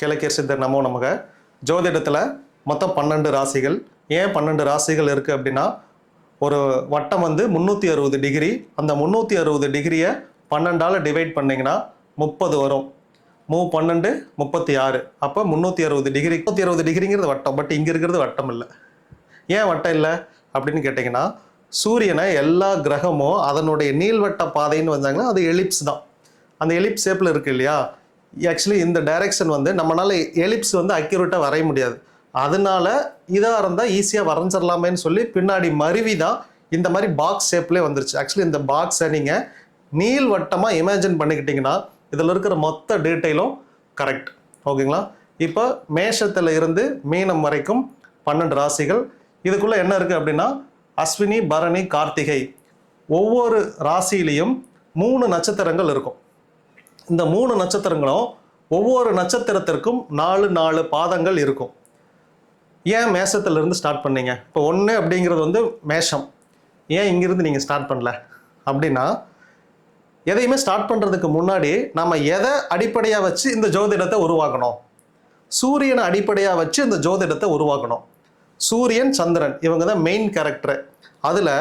கிழக்கியர் சித்தர் நமோ நமக. ஜோதிடத்தில் மொத்தம் பன்னெண்டு ராசிகள். ஏன் பன்னெண்டு ராசிகள் இருக்குது அப்படின்னா ஒரு வட்டம் வந்து முந்நூற்றி அறுபது டிகிரி. அந்த முந்நூற்றி அறுபது டிகிரியை பன்னெண்டால் டிவைட் பண்ணிங்கன்னா முப்பது வரும். மூ பன்னெண்டு முப்பத்தி ஆறு. அப்போ முந்நூற்றி அறுபது டிகிரி. முந்நூற்றி அறுபது டிகிரிங்கிறது வட்டம். பட் இங்கே இருக்கிறது வட்டம் இல்லை. ஏன் வட்டம் இல்லை? அப்படின்னு கேட்டிங்கன்னா சூரியனை எல்லா கிரகமும் அதனுடைய நீள்வட்ட பாதைன்னு வந்தாங்கன்னா அது எலிப்ஸ் தான். அந்த எலிப்ஸ் ஷேப்பில் இருக்கு இல்லையா? ஆக்சுவலி இந்த டைரக்ஷன் வந்து நம்மளால் எலிப்ஸ் வந்து அக்யூரேட்டாக வரைய முடியாது. அதனால இதாக இருந்தால் ஈஸியாக வரைஞ்சிடலாமேன்னு சொல்லி பின்னாடி மருவி தான் இந்த மாதிரி பாக்ஸ் ஷேப்லேயே வந்துருச்சு. ஆக்சுவலி இந்த பாக்ஸை நீங்கள் நீள்வட்டமாக இமேஜின் பண்ணிக்கிட்டிங்கன்னா இதில் இருக்கிற மொத்த டீட்டெயிலும் கரெக்ட் ஓகேங்களா இப்போ மேஷத்தில் இருந்து மீனம் வரைக்கும் பன்னெண்டு ராசிகள். இதுக்குள்ளே என்ன இருக்குது அப்படின்னா அஸ்வினி பரணி கார்த்திகை. ஒவ்வொரு ராசியிலையும் மூணு நட்சத்திரங்கள் இருக்கும். இந்த மூணு நட்சத்திரங்களும் ஒவ்வொரு நட்சத்திரத்திற்கும் நாலு நாலு பாதங்கள் இருக்கும். ஏன் மேஷத்துலேருந்து ஸ்டார்ட் பண்ணீங்க? இப்போ ஒன்று அப்படிங்கிறது வந்து மேஷம். ஏன் இங்கிருந்து நீங்கள் ஸ்டார்ட் பண்ணல? அப்படின்னா எதையுமே ஸ்டார்ட் பண்ணுறதுக்கு முன்னாடி நம்ம எதை அடிப்படையாக வச்சு இந்த ஜோதிடத்தை உருவாக்கணும்? சூரியனை அடிப்படையாக வச்சு இந்த ஜோதிடத்தை உருவாக்கணும். சூரியன் சந்திரன் இவங்க தான் மெயின் கேரக்டரு அதில்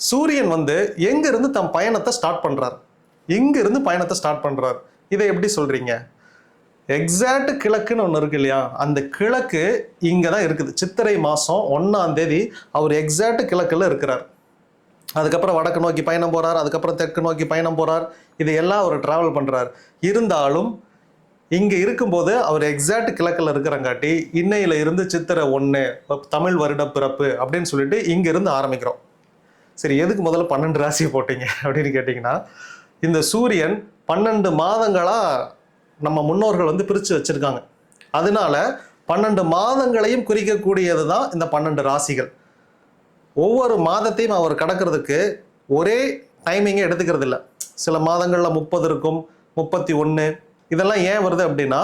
சூரியன் வந்து எங்கேருந்து தம் பயணத்தை ஸ்டார்ட் பண்ணுறார் இருந்து பயணத்தை ஸ்டார்ட் பண்ணுறார் இதை எப்படி சொல்கிறீங்க எக்ஸாக்ட் கிழக்குன்னு ஒன்று இருக்கு இல்லையா? அந்த கிழக்கு இங்கே தான் இருக்குது. சித்திரை மாதம் ஒன்றாம் தேதி அவர் எக்ஸாக்ட் கிழக்கில் இருக்கிறார். அதுக்கப்புறம் வடக்கு நோக்கி பயணம் போகிறார் அதுக்கப்புறம் தெற்கு நோக்கி பயணம் போகிறார் இது எல்லாம் அவர் ட்ராவல் பண்ணுறார் இருந்தாலும் இங்கே இருக்கும்போது அவர் எக்ஸாக்ட் கிழக்கில் இருக்கிறங்காட்டி இன்னையில இருந்து சித்திரை ஒன்று தமிழ் வருட பிறப்பு அப்படின்னு சொல்லிட்டு இங்கேருந்து ஆரம்பிக்கிறோம். சரி எதுக்கு முதல்ல பன்னெண்டு ராசி போட்டீங்க அப்படின்னு கேட்டிங்கன்னா இந்த சூரியன் பன்னெண்டு மாதங்களாக நம்ம முன்னோர்கள் வந்து பிரித்து வச்சுருக்காங்க. அதனால பன்னெண்டு மாதங்களையும் குறிக்கக்கூடியது தான் இந்த பன்னெண்டு ராசிகள். ஒவ்வொரு மாதத்தையும் அவர் கடக்கிறதுக்கு ஒரே டைமிங்கே எடுத்துக்கிறது இல்லை சில மாதங்களில் முப்பது இருக்கும் முப்பத்தி ஒன்று இதெல்லாம் ஏன் வருது அப்படின்னா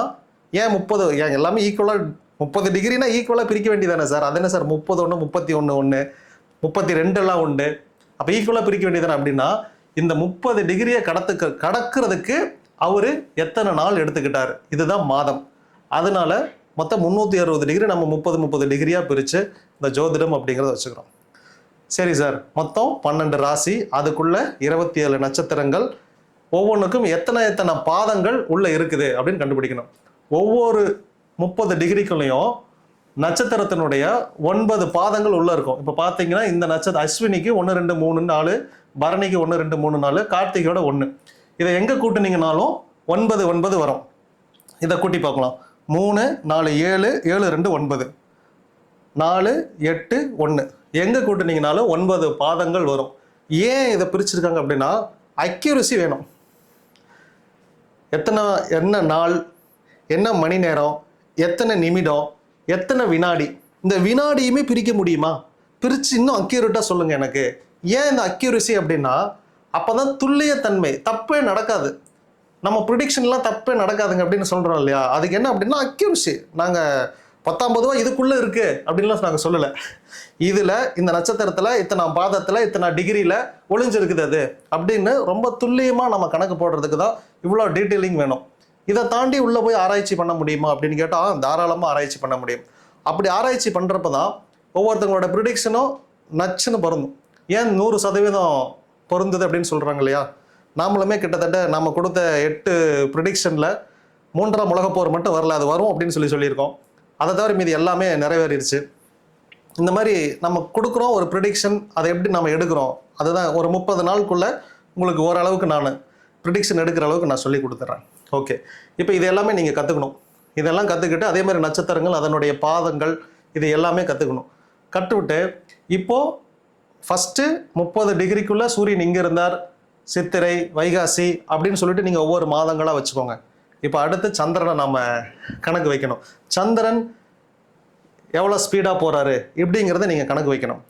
ஏன் முப்பது ஏன் எல்லாமே ஈக்குவலாக முப்பது டிகிரினா ஈக்குவலாக பிரிக்க வேண்டியதானே சார்? அது என்ன சார்? முப்பது ஒன்று முப்பத்தி ஒன்று ஒன்று முப்பத்தி ரெண்டுலாம் உண்டு. அப்போ ஈக்குவலாக பிரிக்க வேண்டியதானே அப்படின்னா இந்த முப்பது டிகிரியை கடத்துக்க கடக்கிறதுக்கு அவர் எத்தனை நாள் எடுத்துக்கிட்டார்? இதுதான் மாதம். அதனால மொத்தம் முந்நூற்றி அறுபது டிகிரி நம்ம முப்பது முப்பது டிகிரியாக பிரித்து இந்த ஜோதிடம் அப்படிங்கிறத வச்சுக்கிறோம். சரி சார் மொத்தம் பன்னெண்டு ராசி அதுக்குள்ளே இருபத்தி ஏழு நட்சத்திரங்கள் ஒவ்வொன்றுக்கும் எத்தனை எத்தனை பாதங்கள் உள்ளே இருக்குது அப்படின்னு கண்டுபிடிக்கணும். ஒவ்வொரு முப்பது டிகிரிக்குள்ளேயும் நட்சத்திரத்தினுடைய ஒன்பது பாதங்கள் உள்ளே இருக்கும். இப்போ பார்த்தீங்கன்னா இந்த நட்சத்திரம் அஸ்வினிக்கு ஒன்று ரெண்டு மூணு நாலு பரணிக்கு ஒன்று ரெண்டு மூணு நாலு கார்த்திகையோட ஒன்று இதை எங்கே கூட்டினீங்கனாலும் ஒன்பது ஒன்பது வரும். இதை கூட்டி பார்க்கலாம். மூணு நாலு ஏழு ஏழு ரெண்டு ஒன்பது. நாலு எட்டு ஒன்று எங்கே கூட்டினீங்கனாலும் ஒன்பது பாதங்கள் வரும். ஏன் இதை பிரிச்சிருக்காங்க அப்படின்னா அக்யூரசி வேணும். எத்தனை என்ன நாள் என்ன மணி நேரம் எத்தனை நிமிடம் எத்தனை வினாடி? இந்த வினாடியுமே பிரிக்க முடியுமா? பிரித்து இன்னும் அக்யூரேட்டாக சொல்லுங்கள் எனக்கு. ஏன் இந்த அக்யூரசி அப்படின்னா அப்போ தான் துல்லியத்தன்மை தப்பே நடக்காது. நம்ம ப்ரிடிக்ஷன்லாம் தப்பே நடக்காதுங்க அப்படின்னு சொல்கிறோம் இல்லையா? அதுக்கு என்ன அப்படின்னா அக்யூரசி நாங்கள் பத்தாம் ரூபா இதுக்குள்ளே இருக்குது அப்படின்லாம் நாங்கள் சொல்லலை. இதில் இந்த நட்சத்திரத்தில் இத்தனை பாதத்தில் இத்தனை டிகிரியில் ஒளிஞ்சிருக்குது அது அப்படின்னு ரொம்ப துல்லியமாக நம்ம கணக்கு போடுறதுக்கு தான் இவ்வளோ டீட்டெயிலிங் வேணும். இதை தாண்டி உள்ளே போய் ஆராய்ச்சி பண்ண முடியுமா அப்படின்னு கேட்டால் தாராளமாக ஆராய்ச்சி பண்ண முடியும். அப்படி ஆராய்ச்சி பண்ணுறப்ப தான் ஒவ்வொருத்தவங்களோட ப்ரிடிக்ஷனும் நச்சுன்னு பொருந்தும். ஏன் நூறு சதவீதம் பொருந்துது அப்படின்னு சொல்கிறாங்க இல்லையா நாமளுமே கிட்டத்தட்ட நம்ம கொடுத்த எட்டு ப்ரிடிக்ஷனில் மூன்றாம் உலகப்போர் மட்டும் வரல அது வரும் அப்படின்னு சொல்லி சொல்லியிருக்கோம். அதை தவிர மீதி எல்லாமே நிறைவேறிடுச்சு. இந்த மாதிரி நம்ம கொடுக்குறோம் ஒரு ப்ரிடிக்ஷன் அதை எப்படி நம்ம எடுக்கிறோம்? அதுதான் ஒரு முப்பது நாளுக்குள்ளே உங்களுக்கு ஓரளவுக்கு நான் ப்ரிடிக்ஷன் எடுக்கிற அளவுக்கு நான் சொல்லி கொடுத்துட்றேன் ஓகே இப்போ இது எல்லாமே நீங்கள் கற்றுக்கணும் இதெல்லாம் கற்றுக்கிட்டு அதே மாதிரி நட்சத்திரங்கள் அதனுடைய பாதங்கள் இது எல்லாமே கற்றுக்கணும் கற்றுவிட்டு இப்போது ஃபஸ்ட்டு முப்பது டிகிரிக்குள்ளே சூரியன் இங்கே இருந்தார் சித்திரை வைகாசி அப்படின்னு சொல்லிட்டு நீங்கள் ஒவ்வொரு மாதங்களாக வச்சுக்கோங்க. இப்போ அடுத்து சந்திரனை நம்ம கணக்கு வைக்கணும். சந்திரன் எவ்வளோ ஸ்பீடாக போகிறாரு இப்படிங்கிறத நீங்கள் கணக்கு வைக்கணும்.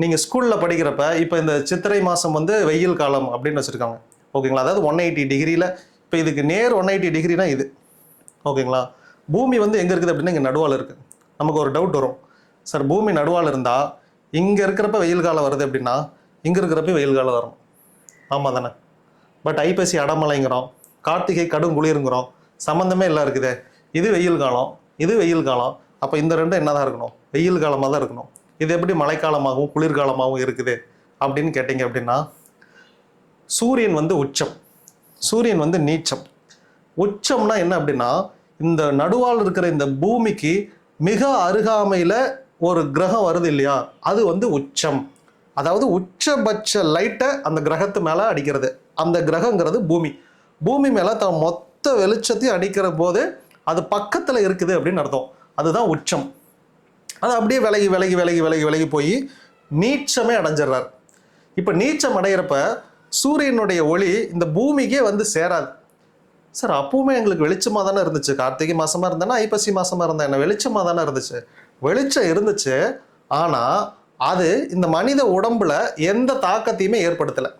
நீங்கள் ஸ்கூலில் படிக்கிறப்ப இப்போ இந்த சித்திரை மாதம் வந்து வெயில் காலம் அப்படின்னு வச்சுருக்காங்க. ஓகேங்களா? அதாவது ஒன் எயிட்டி டிகிரியில் இப்போ இதுக்கு நேர் ஒன் எயிட்டி டிகிரினா இது. ஓகேங்களா? பூமி வந்து எங்கே இருக்குது அப்படின்னா இங்கே நடுவால் இருக்குது நமக்கு ஒரு டவுட் வரும். சார் பூமி நடுவால் இருந்தால் இங்கே இருக்கிறப்ப வெயில் காலம் வருது அப்படின்னா இங்கே இருக்கிறப்ப வெயில் காலம் வரும். ஆமாம் தானே? பட் ஐப்பசி அடமலைங்கிறோம். கார்த்திகை கடும் குளிருங்கிறோம். சம்மந்தமே எல்லாம் இருக்குதே. இது வெயில் காலம். இது வெயில் காலம். அப்போ இந்த ரெண்டும் என்ன தான் இருக்கணும்? வெயில் காலமாக தான் இருக்கணும். இது எப்படி மழைக்காலமாகவும் குளிர்காலமாகவும் இருக்குது? அப்படின்னு கேட்டிங்க அப்படின்னா சூரியன் வந்து உச்சம். சூரியன் வந்து நீச்சம். உச்சம்னா என்ன அப்படின்னா இந்த நடுவால் இருக்கிற இந்த பூமிக்கு மிக அருகாமையில் ஒரு கிரகம் வருது இல்லையா? அது வந்து உச்சம். அதாவது உச்சபட்ச லைட்டை அந்த கிரகத்து மேலே அடிக்கிறது. அந்த கிரகங்கிறது பூமி. பூமி மேலே தன் மொத்த வெளிச்சத்தையும் அடிக்கிற போது அது பக்கத்தில் இருக்குது அப்படின்னு அர்த்தம். அதுதான் உச்சம். அது அப்படியே விலகி விலகி விலகி விலகி விலகி போய் நீச்சமே அடைஞ்சிடுறார். இப்போ நீச்சம் அடையிறப்ப சூரியனுடைய ஒளி இந்த பூமிக்கே வந்து சேராது. சார் அப்பவுமே எங்களுக்கு வெளிச்சமாக தானே இருந்துச்சு. கார்த்திகை மாதமாக இருந்தேன்னா ஐப்பசி மாதமாக இருந்தேன். என்ன வெளிச்சமாக தானே இருந்துச்சு. வெளிச்சம் இருந்துச்சு ஆனால் அது இந்த மனித உடம்புல எந்த தாக்கத்தையுமே ஏற்படுத்தலை.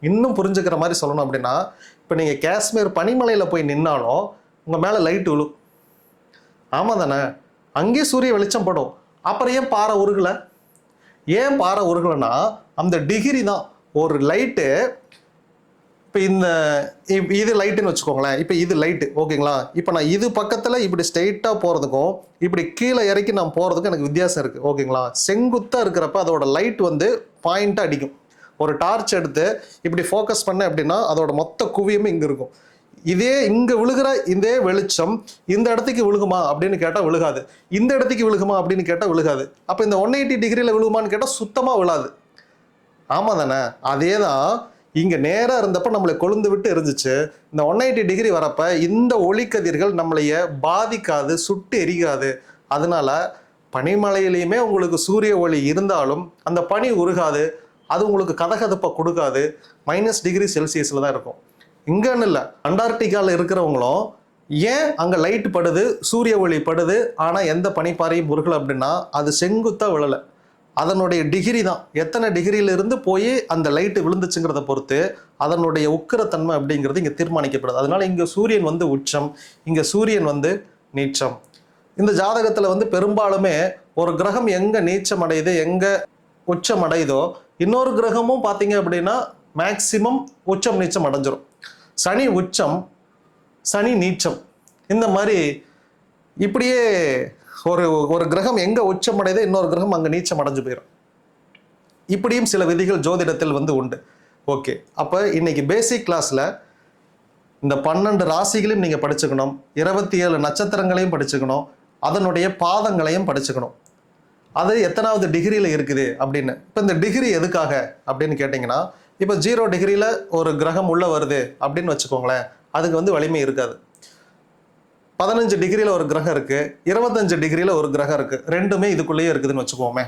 இன்னும் புரிஞ்சுக்கிற மாதிரி சொல்லணும் அப்படின்னா இப்போ நீங்கள் காஷ்மீர் பனிமலையில் போய் நின்னாலும் உங்கள் மேலே லைட் விழும். ஆமாம் தானே? அங்கேயே சூரிய வெளிச்சம் படும். அப்புறம் ஏன் பாறை உருகலை? ஏன் பாறை உருகலைன்னா அந்த டிகிரி தான். ஒரு லைட்டு இப்போ இந்த இப் இது லைட்டுன்னு வச்சுக்கோங்களேன். இப்போ இது லைட்டு ஓகேங்களா? இப்போ நான் இது பக்கத்தில் இப்படி ஸ்ட்ரெயிட்டாக போகிறதுக்கும் இப்படி கீழே இறக்கி நான் போகிறதுக்கும் எனக்கு வித்தியாசம் இருக்குது ஓகேங்களா? செங்குத்தாக இருக்கிறப்ப அதோட லைட் வந்து பாயிண்ட்டாக அடிக்கும். ஒரு டார்ச் எடுத்து இப்படி ஃபோக்கஸ் பண்ணேன் அப்படின்னா அதோட மொத்த குவியமும் இங்கே இருக்கும். இதே இங்கே விழுகிற இதே வெளிச்சம் இந்த இடத்துக்கு விழுகுமா அப்படின்னு கேட்டால் விழுகாது. இந்த இடத்துக்கு விழுகுமா அப்படின்னு கேட்டால் விழுகாது. அப்போ இந்த ஒன் எயிட்டி டிகிரியில் விழுகுமான்னு கேட்டால் சுத்தமாக விழாது. ஆமாம் தானே? அதே தான் இங்கே நேராக இருந்தப்போ நம்மளை கொழுந்து விட்டு இருந்துச்சு இந்த ஒன் எயிட்டி டிகிரி வரப்போ இந்த ஒளிக்கதிர்கள் நம்மளைய பாதிக்காது சுட்டு எரிக்காது. அதனால பனிமலையிலையுமே உங்களுக்கு சூரிய ஒளி இருந்தாலும் அந்த பனி உருகாது. அது உங்களுக்கு கதகதப்பை கொடுக்காது. மைனஸ் டிகிரி செல்சியஸில் தான் இருக்கும். இங்கேன்னு இல்லை அண்டார்டிகாவில் இருக்கிறவங்களும் ஏன் அங்கே லைட் படுது சூரிய ஒளி படுது ஆனால் எந்த பனிப்பாறையும் உருகலை அப்படின்னா அது செங்குத்தாக விழலை. அதனுடைய டிகிரி தான். எத்தனை டிகிரியிலிருந்து போய் அந்த லைட்டு விழுந்துச்சுங்கிறத பொறுத்து அதனுடைய உக்கிரத்தன்மை அப்படிங்கிறது இங்கே தீர்மானிக்கப்படுது. அதனால் இங்கே சூரியன் வந்து உச்சம் இங்கே சூரியன் வந்து நீச்சம். இந்த ஜாதகத்தில் வந்து பெரும்பாலுமே ஒரு கிரகம் எங்கே நீச்சம் அடையுது எங்கே உச்சம் அடையுதோ இன்னொரு கிரகமும் பார்த்தீங்க அப்படின்னா மேக்சிமம் உச்சம் நீச்சம் அடைஞ்சிரும். சனி உச்சம் சனி நீச்சம். இந்த மாதிரி இப்படியே ஒரு ஒரு கிரகம் எங்கே உச்சம் இன்னொரு கிரகம் அங்கே நீச்சம் அடைஞ்சு போயிடும் இப்படியும் சில விதிகள் ஜோதிடத்தில் வந்து உண்டு. ஓகே. அப்போ இன்னைக்கு பேசிக் கிளாஸில் இந்த பன்னெண்டு ராசிகளையும் நீங்கள் படிச்சுக்கணும். இருபத்தி ஏழு நட்சத்திரங்களையும் படிச்சுக்கணும். அதனுடைய பாதங்களையும் படிச்சுக்கணும். அது எத்தனாவது டிகிரியில் இருக்குது அப்படின்னு. இப்போ இந்த டிகிரி எதுக்காக அப்படின்னு கேட்டிங்கன்னா இப்போ ஜீரோ டிகிரியில் ஒரு கிரகம் உள்ளே வருது அப்படின்னு வச்சுக்கோங்களேன். அதுக்கு வந்து வலிமை இருக்காது. பதினஞ்சு டிகிரியில் ஒரு கிரகம் இருக்குது இருபத்தஞ்சு டிகிரியில் ஒரு கிரகம் இருக்குது ரெண்டுமே இதுக்குள்ளேயே இருக்குதுன்னு வச்சுக்கோமே.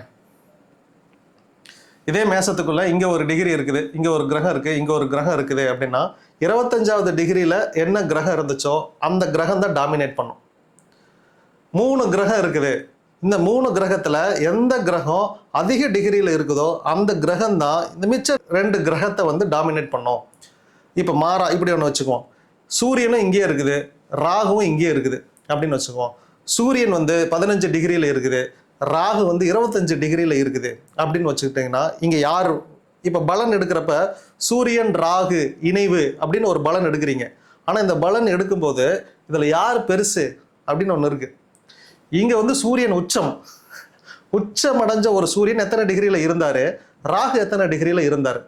இதே மேசத்துக்குள்ளே இங்கே ஒரு டிகிரி இருக்குது இங்கே ஒரு கிரகம் இருக்குது இங்கே ஒரு கிரகம் இருக்குது அப்படின்னா இருபத்தஞ்சாவது டிகிரியில் என்ன கிரகம் இருந்துச்சோ அந்த கிரகம் தான் டாமினேட் பண்ணும். மூணு கிரகம் இருக்குது. இந்த மூணு கிரகத்தில் எந்த கிரகம் அதிக டிகிரியில் இருக்குதோ அந்த கிரகம் தான் இந்த மிச்ச ரெண்டு கிரகத்தை வந்து டாமினேட் பண்ணும். இப்போ மாறா இப்படி ஒன்று வச்சுக்குவோம். சூரியனும் இங்கேயே இருக்குது. ராகுவும் இங்கேயே இருக்குது அப்படின்னு வச்சுக்குவோம். சூரியன் வந்து பதினஞ்சு டிகிரியில் இருக்குது. ராகு வந்து இருபத்தஞ்சு டிகிரியில் இருக்குது அப்படின்னு வச்சுக்கிட்டிங்கன்னா இங்கே யார் இப்போ பலன் எடுக்கிறப்ப சூரியன் ராகு இணைவு அப்படின்னு ஒரு பலன் எடுக்கிறீங்க. ஆனால் இந்த பலன் எடுக்கும்போது இதில் யார் பெருசு அப்படின்னு ஒன்று இருக்குது இங்கே வந்து சூரியன் உச்சம். உச்சம் அடைஞ்ச ஒரு சூரியன் எத்தனை டிகிரியில் இருந்தார்? ராகு எத்தனை டிகிரியில் இருந்தார்?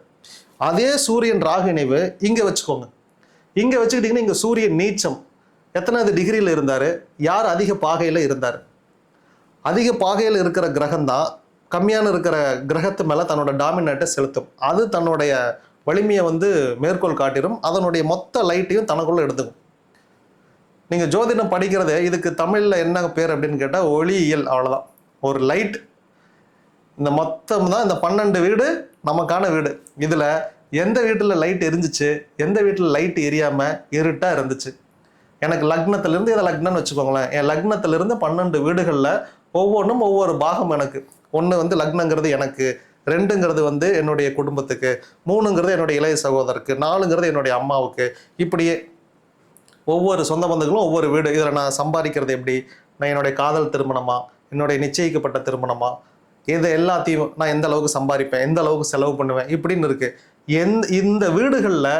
அதே சூரியன் ராகு இணைவு இங்கே வச்சுக்கோங்க. இங்கே வச்சுக்கிட்டிங்கன்னா இங்கே சூரியன் நீச்சம். எத்தனாவது டிகிரியில் இருந்தார்? யார் அதிக பாகையில் இருந்தார்? அதிக பாகையில் இருக்கிற கிரகம் தான் கம்மியான இருக்கிற கிரகத்து மேலே தன்னோட டாமினேட்டை செலுத்தும். அது தன்னுடைய வலிமையை வந்து மேற்கோள் காட்டிடும் அதனுடைய மொத்த லைட்டையும் தனக்குள்ளே எடுத்துக்கும். நீங்கள் ஜோதிடம் படிக்கிறது இதுக்கு தமிழில் என்ன பேர் அப்படின்னு கேட்டால் ஒளியியல் அவ்வளோதான் ஒரு லைட் இந்த மொத்தம் தான் இந்த பன்னெண்டு வீடு நமக்கான வீடு. இதில் எந்த வீட்டில் லைட் எரிஞ்சிச்சு? எந்த வீட்டில் லைட் எரியாமல் இருட்டாக இருந்துச்சு? எனக்கு லக்னத்திலிருந்து இதை லக்னம்னு வச்சுக்கோங்களேன். என் லக்னத்திலிருந்து பன்னெண்டு வீடுகளில் ஒவ்வொன்றும் ஒவ்வொரு பாகம் எனக்கு. ஒன்று வந்து லக்னங்கிறது எனக்கு ரெண்டுங்கிறது வந்து என்னுடைய குடும்பத்துக்கு மூணுங்கிறது என்னுடைய இளைய சகோதரருக்கு நாலுங்கிறது என்னுடைய அம்மாவுக்கு. இப்படியே ஒவ்வொரு சொந்த பந்தங்களும் ஒவ்வொரு வீடு. இதில் நான் சம்பாதிக்கிறது எப்படி? நான் என்னுடைய காதல் திருமணமா? என்னுடைய நிச்சயிக்கப்பட்ட திருமணமா? இது எல்லாத்தையும் நான் எந்த அளவுக்கு சம்பாதிப்பேன்? எந்த அளவுக்கு செலவு பண்ணுவேன்? இப்படின்னு இருக்குது எந் இந்த வீடுகளில்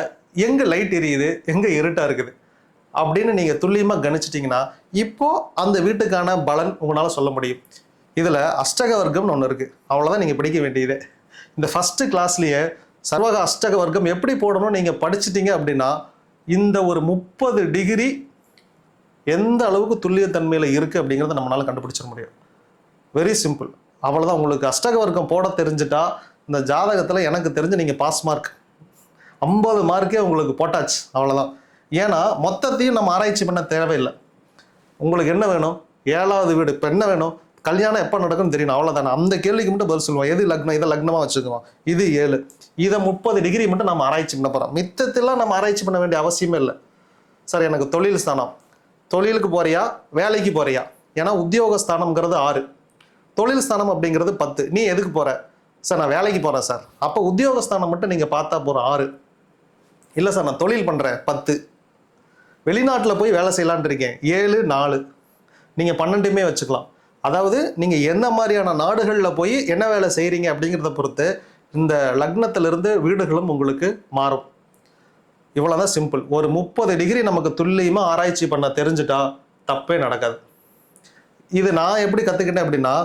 எங்கே லைட் எரியுது? எங்கே இருட்டாக இருக்குது? அப்படின்னு நீங்க துல்லியமா கணிச்சிட்டீங்கன்னா இப்போ அந்த வீட்டுக்கான பலன் உங்களால சொல்ல முடியும். இதுல அஷ்டக வர்க்கம்னு ஒன்று இருக்கு. அவ்வளவுதான் நீங்க படிக்க வேண்டியது. இந்த ஃபர்ஸ்ட் கிளாஸ்லயே சர்வக அஷ்டக வர்க்கம் எப்படி போடணும் நீங்க படிச்சிட்டீங்க அப்படின்னா இந்த ஒரு முப்பது டிகிரி எந்த அளவுக்கு துல்லியத்தன்மையில இருக்கு அப்படிங்கிறத நம்மளால கண்டுபிடிச்சிட முடியும். வெரி சிம்பிள் அவ்வளவுதான். உங்களுக்கு அஷ்டக வர்க்கம் போட தெரிஞ்சுட்டா இந்த ஜாதகத்துல எனக்கு தெரிஞ்சு நீங்க பாஸ் மார்க் ஐம்பது மார்க்கே உங்களுக்கு போட்டாச்சு. அவ்வளவுதான். ஏன்னா மொத்தத்தையும் நம்ம ஆராய்ச்சி பண்ண தேவையில்லை. உங்களுக்கு என்ன வேணும்? ஏழாவது வீடு இப்போ என்ன வேணும்? கல்யாணம் எப்போ நடக்கும்னு தெரியணும் அவ்வளோதானே அந்த கேள்விக்கு மட்டும் பதில் சொல்லுவோம். எது லக்னம்? இதை லக்னமாக வச்சுக்குவோம் இது ஏழு. இதை முப்பது டிகிரி மட்டும் நம்ம ஆராய்ச்சி பண்ண போகிறோம் மித்தத்தெல்லாம் நம்ம ஆராய்ச்சி பண்ண வேண்டிய அவசியமே இல்லை. சார் எனக்கு தொழில் ஸ்தானம். தொழிலுக்கு போறியா? வேலைக்கு போறியா? ஏன்னா உத்தியோக ஸ்தானம்ங்கிறது ஆறு. தொழில் ஸ்தானம் அப்படிங்கிறது பத்து. நீ எதுக்கு போகிற சார் நான் வேலைக்கு போகிறேன் சார். அப்போ உத்தியோக ஸ்தானம் மட்டும் நீங்கள் பார்த்தா போகிறோம் ஆறு. இல்லை சார் நான் தொழில் பண்ணுறேன் பத்து. வெளிநாட்டில் போய் வேலை செய்யலான்ட்டு இருக்கேன். ஏழு நாலு. நீங்கள் பன்னெண்டுமே வச்சுக்கலாம். அதாவது நீங்கள் என்ன மாதிரியான நாடுகளில் போய் என்ன வேலை செய்கிறீங்க அப்படிங்கிறத பொறுத்து இந்த லக்னத்திலிருந்து வீடுகளும் உங்களுக்கு மாறும். இவ்வளோதான் சிம்பிள் ஒரு முப்பது டிகிரி நமக்கு துல்லியமாக ஆராய்ச்சி பண்ண தெரிஞ்சுட்டா தப்பே நடக்காது. இது நான் எப்படி கற்றுக்கிட்டேன் அப்படின்னா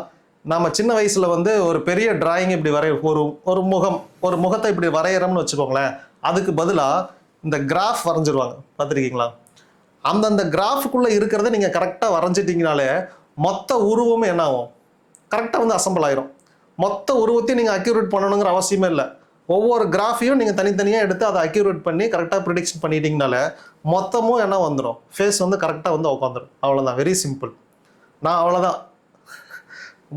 நம்ம சின்ன வயசில் வந்து ஒரு பெரிய டிராயிங் இப்படி வரைய ஒரு ஒரு முகம் ஒரு முகத்தை இப்படி வரைகிறோம்னு வச்சுக்கோங்களேன். அதுக்கு பதிலாக இந்த கிராஃப் வரைஞ்சிருவாங்க. பார்த்துருக்கீங்களா? அந்தந்த கிராஃபுக்குள்ளே இருக்கிறத நீங்கள் கரெக்டாக வரைஞ்சிட்டிங்கனாலே மொத்த உருவமும் என்ன ஆகும்? கரெக்டாக வந்து அசம்பிள் ஆயிரும். மொத்த உருவத்தையும் நீங்கள் அக்யூரேட் பண்ணணுங்கிற அவசியமே இல்லை. ஒவ்வொரு கிராஃபையும் நீங்கள் தனித்தனியாக எடுத்து அதை அக்யூரேட் பண்ணி கரெக்டாக ப்ரிடிக்ஷன் பண்ணிட்டீங்கனால மொத்தமும் என்ன வந்துடும் ஃபேஸ் வந்து கரெக்டாக வந்து உட்காந்துடும் அவ்வளோதான் வெரி சிம்பிள் நான் அவ்வளோதான்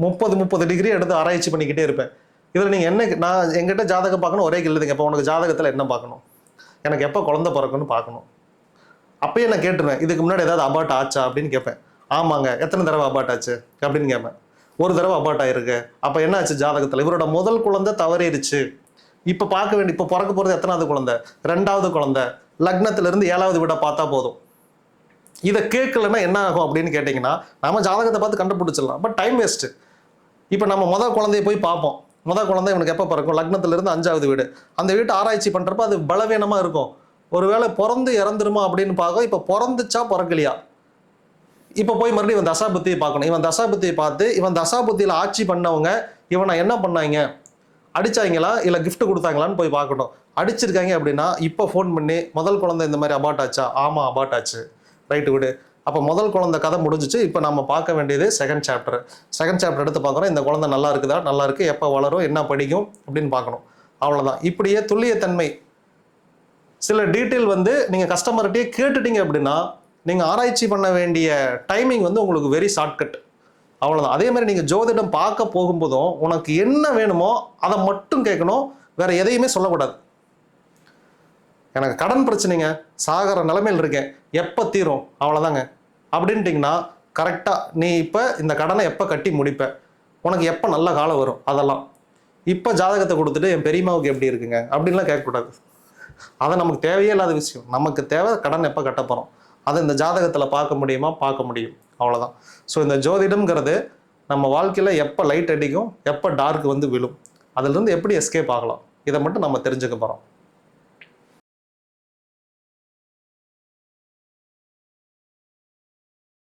முப்பது முப்பது டிகிரி எடுத்து ஆராய்ச்சி பண்ணிக்கிட்டே இருப்பேன். இதில் நீங்கள் என்ன நான் எங்கிட்ட ஜாதகம் பார்க்கணும் ஒரே கேள்விங்க இப்போ உனக்கு ஜாதகத்தில் என்ன பார்க்கணும்? எனக்கு எப்போ குழந்தை பிறக்குன்னு பார்க்கணும். அப்பயே நான் கேட்டுருவேன் இதுக்கு முன்னாடி ஏதாவது அபார்ட் ஆச்சா? அப்படின்னு கேட்பேன். ஆமாங்க எத்தனை தடவை அபார்ட் ஆச்சு? அப்படின்னு கேட்பேன். ஒரு தடவை அபார்ட் ஆயிருக்கு. அப்போ என்ன ஆச்சு ஜாதகத்தில்? இவரோட முதல் குழந்தை தவறிடுச்சு. இப்போ பார்க்க வேண்டிய இப்போ பிறக்க போகிறது எத்தனாவது குழந்தை? ரெண்டாவது குழந்தை. லக்னத்திலிருந்து ஏழாவது வீடை பார்த்தா போதும். இதை கேட்கலன்னா என்ன ஆகும் அப்படின்னு கேட்டிங்கன்னா நம்ம ஜாதகத்தை பார்த்து கண்டுபிடிச்சிடலாம். பட் டைம் வேஸ்ட்டு இப்போ நம்ம முதல் குழந்தைய போய் பார்ப்போம். முதல் குழந்தை இவனுக்கு எப்போ பிறக்கும்? லக்னத்திலிருந்து அஞ்சாவது வீடு. அந்த வீட்டை ஆராய்ச்சி பண்ணுறப்ப அது பலவீனமாக இருக்கும். ஒருவேளை பிறந்து இறந்துருமா அப்படின்னு பார்க்க இப்போ பிறந்துச்சா பிறக்கலையா? இப்போ போய் மறுபடியும் இவன் தசாபுத்தியை பார்க்கணும். இவன் தசாபுத்தியை பார்த்து இவன் தசாபுத்தியில் ஆட்சி பண்ணவங்க இவனை என்ன பண்ணாங்க? அடிச்சாங்களா? இல்லை கிஃப்ட் கொடுத்தாங்களான்னு போய் பார்க்கணும். அடிச்சிருக்காங்க அப்படின்னா இப்போ ஃபோன் பண்ணி முதல் குழந்தை இந்த மாதிரி அபார்ட் ஆச்சா? ஆமாம் அபார்ட் ஆச்சு. ரைட்டு விடு. அப்போ முதல் குழந்தை கதை முடிஞ்சிச்சு. இப்போ நம்ம பார்க்க வேண்டியது செகண்ட் சாப்டர் செகண்ட் சாப்டர் எடுத்து பார்க்குறோம். இந்த குழந்தை நல்லா இருக்குதா? நல்லா இருக்குது எப்போ வளரும்? என்ன படிக்கும்? அப்படின்னு பார்க்கணும். அவ்வளோதான் இப்படியே துல்லியத்தன்மை சில டீட்டெயில் வந்து நீங்கள் கஸ்டமர்கிட்டயே கேட்டுட்டீங்க அப்படின்னா நீங்கள் ஆராய்ச்சி பண்ண வேண்டிய டைமிங் வந்து உங்களுக்கு வெரி ஷார்ட்கட் அவ்வளோதான் அதே மாதிரி நீங்கள் ஜோதிடம் பார்க்க போகும்போதும் உனக்கு என்ன வேணுமோ அதை மட்டும் கேட்கணும். வேற எதையுமே சொல்லக்கூடாது. எனக்கு கடன் பிரச்சனைங்க. சாகர நிலைமையில் இருக்கேன். எப்போ தீரும்? அவ்வளோதாங்க அப்படின்ட்டிங்கன்னா கரெக்டாக நீ இப்போ இந்த கடனை எப்போ கட்டி முடிப்ப? உனக்கு எப்போ நல்ல காலம் வரும்? அதெல்லாம். இப்போ ஜாதகத்தை கொடுத்துட்டு என் பெரியம்மாவுக்கு எப்படி இருக்குங்க? அப்படின்லாம் கேட்கக்கூடாது. அது நமக்கு தேவையே இல்லாத விஷயம். நமக்கு தேவை கடன் எப்போ கட்ட போகிறோம் அதை இந்த ஜாதகத்தில் பார்க்க முடியுமா? பார்க்க முடியும். அவ்வளோதான் ஸோ இந்த ஜோதிடம்ங்கிறது நம்ம வாழ்க்கையில் எப்போ லைட் அடிக்கும் எப்போ டார்க் வந்து விழும். அதுலேருந்து எப்படி எஸ்கேப் ஆகலாம்? இதை மட்டும் நம்ம தெரிஞ்சுக்க போகிறோம்